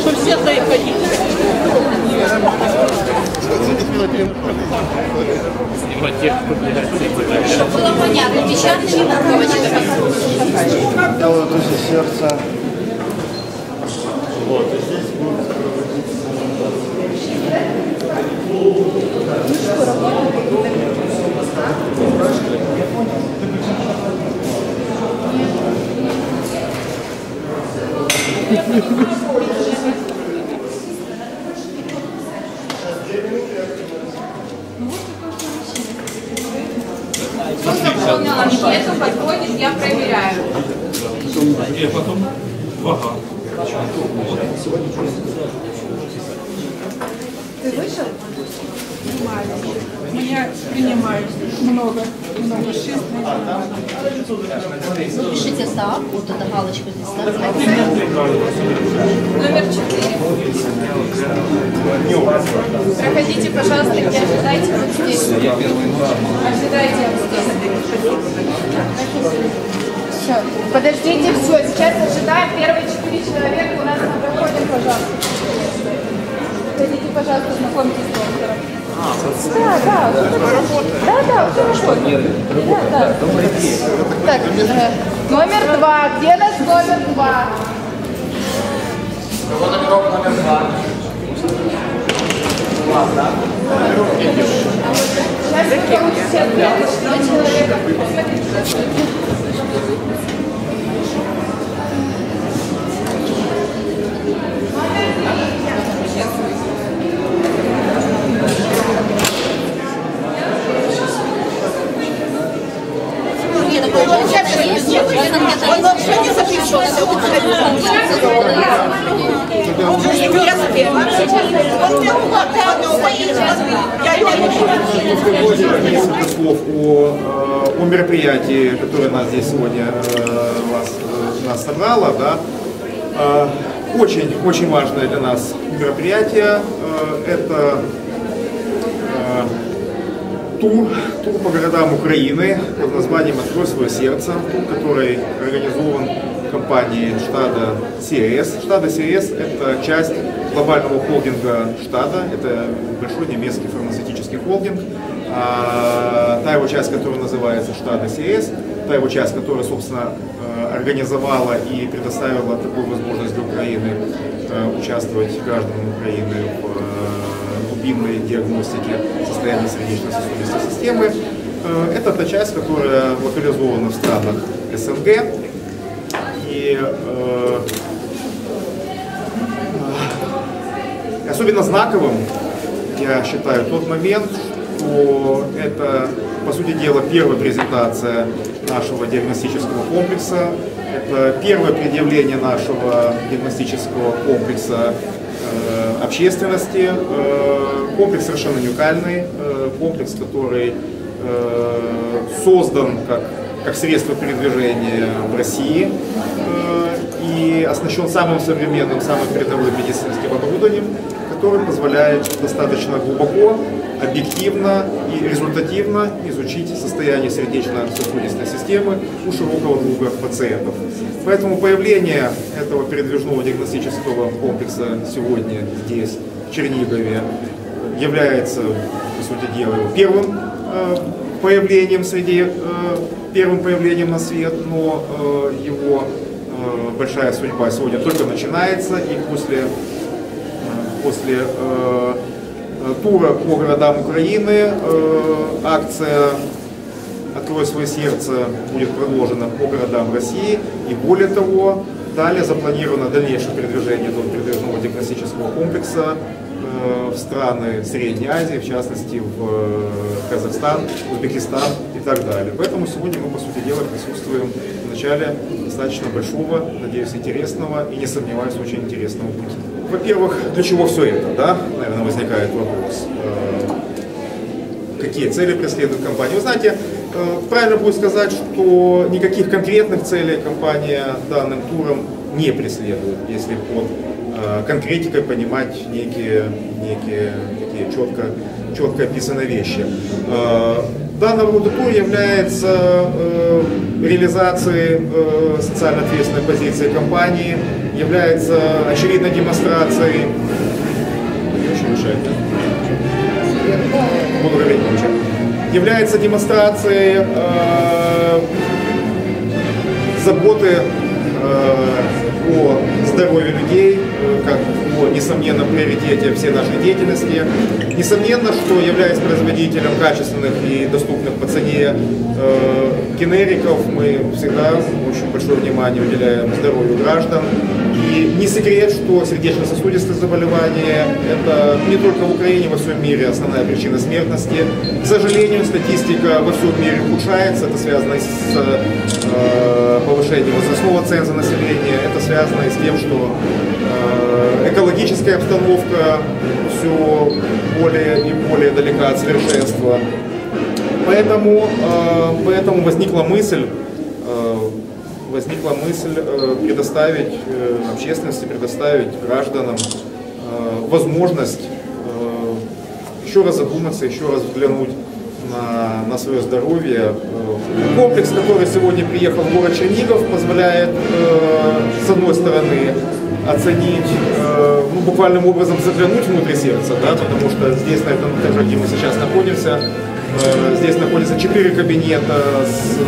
Чтобы все доехали. Чтобы было понятно, печатными буквочками. Делаю душу сердца. Заполнил анкету, подходит, я проверяю. И потом вага. Ты вышел? Меня принимают много, много шесть. Пишите САП, вот эта галочка здесь ставьте. Номер 4. Проходите, пожалуйста, и ожидайте вот здесь. Ожидайте вот здесь. Все. Подождите, все, сейчас ожидаем. Первые четыре человека у нас на проходе, пожалуйста. Подойдите, пожалуйста, знакомьтесь с доктором. Да, да, да, да, все работает. Да, да. Так, номер два. Где наш номер два? Сейчас вы получите ответ. Что человека Нет, Он вообще не стоит. Я его не Несколько слов о, э, о мероприятии, которое нас здесь сегодня э, вас, э, нас собрало. Да. Э, Очень, очень важное для нас мероприятие. Э, Это э, тур, тур по городам Украины под названием «Открой свое сердце», тур, который организован компанией штада CRS. Штада CRS – это часть глобального холдинга штада, это большой немецкий фармацевтический холдинг. А, та его часть, которая называется штада CRS, та его часть, которая, собственно, э, организовала и предоставила такую возможность для Украины э, участвовать гражданам Украины в глубинной диагностике состояния сердечно-сосудистой системы. Э, Это та часть, которая локализована в странах СНГ. И э, особенно знаковым, я считаю, тот момент, что это, по сути дела, первая презентация нашего диагностического комплекса. Это первое предъявление нашего диагностического комплекса общественности. Э, комплекс совершенно уникальный, э, комплекс, который э, создан как, как средство передвижения в России э, и оснащен самым современным, самым передовым медицинским оборудованием, который позволяет достаточно глубоко, объективно и результативно изучить состояние сердечно-сосудистой системы у широкого круга пациентов. Поэтому появление этого передвижного диагностического комплекса сегодня здесь, в Чернигове, является, по сути дела, первым э, появлением среди э, первым появлением на свет, но э, его большая судьба сегодня только начинается, и после, после э, э, тура по городам Украины э, акция «Открой свое сердце» будет продолжена по городам России, и более того, далее запланировано дальнейшее передвижение этого передвижного диагностического комплекса э, в страны Средней Азии, в частности в э, Казахстан, Узбекистан и так далее. Поэтому сегодня мы, по сути дела, присутствуем начале достаточно большого, надеюсь, интересного и, не сомневаюсь, очень интересного пути. Во-первых, для чего все это, да, наверное, возникает вопрос. Э, Какие цели преследует компания? Вы знаете, э, правильно будет сказать, что никаких конкретных целей компания данным туром не преследует, если под конкретикой понимать некие, некие такие четко, четко описанные вещи. Э, Данного рода тур является э, реализацией э, социально ответственной позиции компании, является очевидной демонстрацией? Буду говорить громче. Является демонстрацией э, заботы э, о здоровье людей, э, как о несомненном приоритете всей нашей деятельности. Несомненно, что являясь производителем качественных и доступных по цене э, генериков, мы всегда очень большое внимание уделяем здоровью граждан. И не секрет, что сердечно-сосудистые заболевания – это не только в Украине, во всем мире основная причина смертности. К сожалению, статистика во всем мире ухудшается. Это связано с э, повышением возрастного ценза населения. Это связано с тем, что э, экологическая обстановка все более и более далека от совершенства. Поэтому, э, поэтому возникла мысль э, возникла мысль э, предоставить э, общественности, предоставить гражданам э, возможность еще раз задуматься, еще раз взглянуть на, на свое здоровье. Комплекс, который сегодня приехал в город Чернигов, позволяет с одной стороны оценить, ну, буквальным образом заглянуть внутрь сердца, да, потому что здесь, на этом этаже, где мы сейчас находимся, Здесь находится четыре кабинета с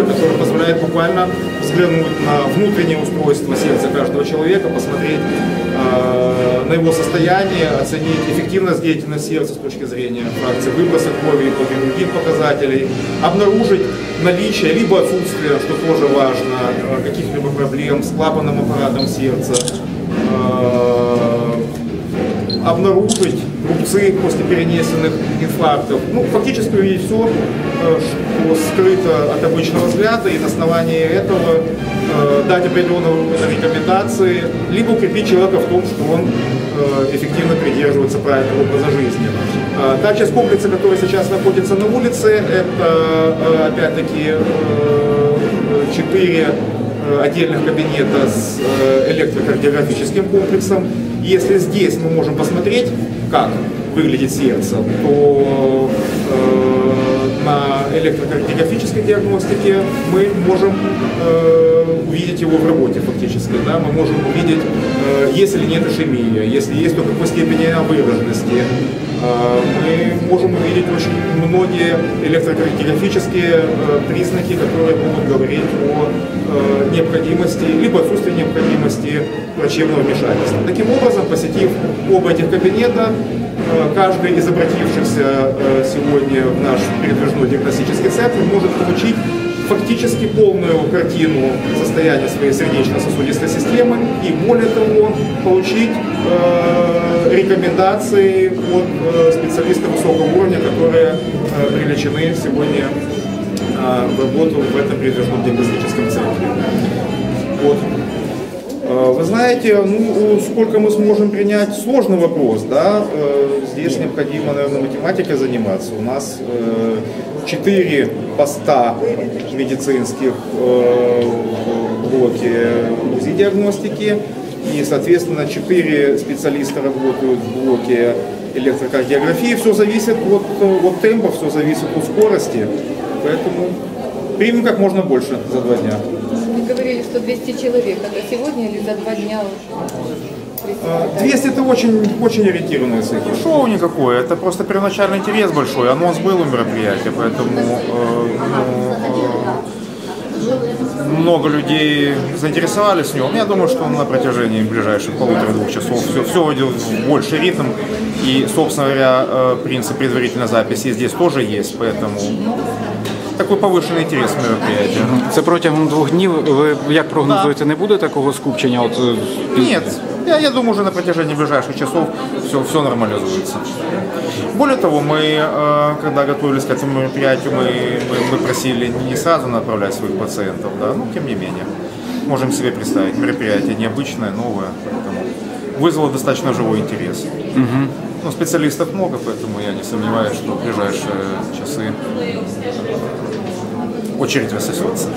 УЗИ аппаратурой, которая позволяет буквально взглянуть на внутреннее устройство сердца каждого человека, посмотреть э, на его состояние, оценить эффективность деятельности сердца с точки зрения фракции выброса крови и других показателей, обнаружить наличие либо отсутствие, что тоже важно, э, каких-либо проблем с клапанным аппаратом сердца, э, обнаружить рубцы после перенесенных инфарктов. Ну, фактически увидеть все, э, что скрыто от обычного взгляда, и на основании этого э, дать определенного рекомендации, либо укрепить человека в том, что он э, эффективно придерживается правильного образа жизни. Э, Та часть комплекса, которая сейчас находится на улице, это опять-таки четыре отдельных кабинета с электрокардиографическим комплексом. Если здесь мы можем посмотреть, как выглядит сердце, то э, на электрокардиографической диагностике мы можем э, увидеть его в работе фактически. Да? Мы можем увидеть, э, есть или нет ишемия, если есть, то какой степени выраженности. Э, мы можем увидеть очень многие электрокардиографические э, признаки, которые могут говорить о э, необходимости, либо отсутствии необходимости врачебного вмешательства. Таким образом, посетив оба этих кабинета, каждый из обратившихся сегодня в наш передвижной диагностический центр может получить фактически полную картину состояния своей сердечно-сосудистой системы и более того получить э, рекомендации от э, специалистов высокого уровня, которые э, привлечены сегодня э, в работу в этом передвижном диагностическом центре. Вот. Э, Вы знаете, ну, сколько мы сможем принять, сложный вопрос, да, Э, здесь необходимо, наверное, математикой заниматься. У нас э, 4 поста медицинских в блоке УЗИ-диагностики, и, соответственно, 4 специалиста работают в блоке электрокардиографии. Все зависит от, от темпа, все зависит от скорости, поэтому примем как можно больше за два дня. Вы говорили, что 200 человек. Это сегодня или за два дня уже? А, 200 это очень, очень ориентированная цифра. Шоу никакое, это просто первоначальный интерес большой. Анонс был у мероприятия, поэтому э, ну, э, много людей заинтересовались в нем. Я думаю, что на протяжении ближайших полутора-двух часов все, все войдет в больший ритм. И, собственно говоря, э, принцип предварительной записи здесь тоже есть, поэтому ну, такой повышенный интерес к мероприятию. Це протягом двох днів. Ви як прогнозуєте, не буде такого скупчення? От е, під- Нет, я, я думаю, уже на протяжении ближайших часов все, все нормализуется. Более того, мы, э, когда готовились к этому мероприятию, мы, мы, мы просили не сразу направлять своих пациентов, да, но тем не менее. Можем себе представить, мероприятие необычное, новое, поэтому вызвало достаточно живой интерес. Ну, специалистов много, поэтому я не сомневаюсь, что в ближайшие часы очередь рассосется.